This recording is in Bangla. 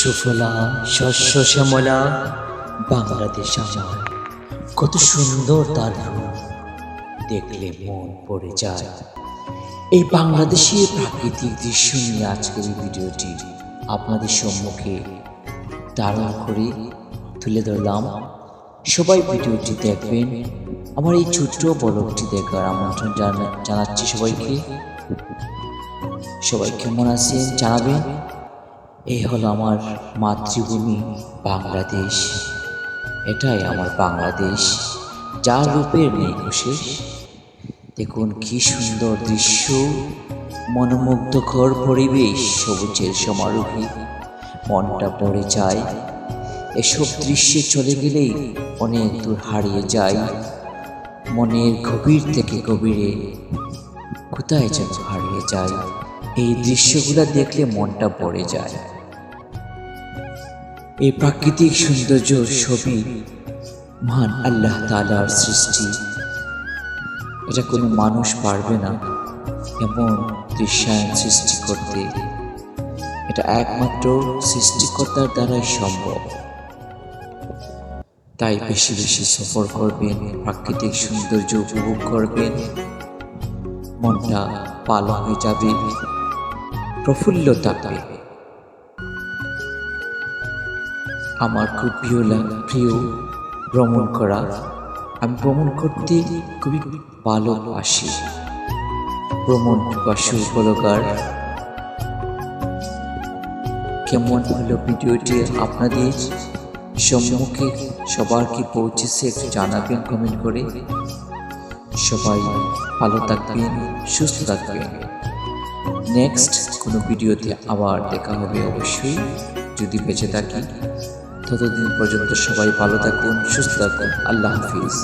সুফলা, শস্য শ্যামলা, বাংলাদেশ আমার। কত সুন্দর তার রূপ, দেখলে মন পড়ে যায়। এই বাংলাদেশের প্রাকৃতিক দৃশ্য নিয়ে আজকের এই ভিডিওটি আপনাদের সম্মুখে ধারণ করে তুলে ধরলাম। সবাই ভিডিওটি দেখবেন, আমার এই ছোট্ট বলকটি দেখার আমন্ত্রণ জানা- জানাচ্ছি সবাইকে। সবাই কেমন আছেন জানাবেন। এই হলো আমার মাতৃভূমি বাংলাদেশ। এটাই আমার বাংলাদেশ, যার রূপের নেই শেষ দেখুন কি সুন্দর দৃশ্য, মনোমুগ্ধকর পরিবেশ, সবুজের সমারোহী। মনটা পড়ে যায়। এসব দৃশ্যে চলে গেলেই অনেক দূর হারিয়ে যায়। মনের গভীর থেকে গভীরে কোথায় যেন হারিয়ে যায়। এই দৃশ্যগুলো দেখলে মনটা পড়ে যায়। এই প্রাকৃতিক সৌন্দর্য ছবি মহান আল্লাহ তালার সৃষ্টি। এটা কোনো মানুষ পারবে না এমন দৃশ্যায়ন সৃষ্টি করতে। এটা একমাত্র সৃষ্টিকর্তার দ্বারাই সম্ভব। তাই বেশি বেশি সফর করবেন, প্রাকৃতিক সৌন্দর্য উপভোগ করবেন। মনটা পালো হয়ে যাবে। প্রফুল্ল থাকবে আমার খুব প্রিয় প্রিয় ভ্রমণ করা। আমি ভ্রমণ করতে খুবই ভালোবাসি। ভ্রমণ বাসু উপলকার। কেমন হলো ভিডিওটি আপনাদের সম্মুখে সবার কি পৌঁছেছে জানাবেন কমেন্ট করে। সবাই ভালো থাকবেন, সুস্থ থাকবেন। নেক্সট কোনো ভিডিওতে আবার দেখা হবে অবশ্যই। যদি বেঁচে থাকি, ততদিন পর্যন্ত সবাই ভালো থাকুন, সুস্থ থাকুন। আল্লাহ হাফিজ।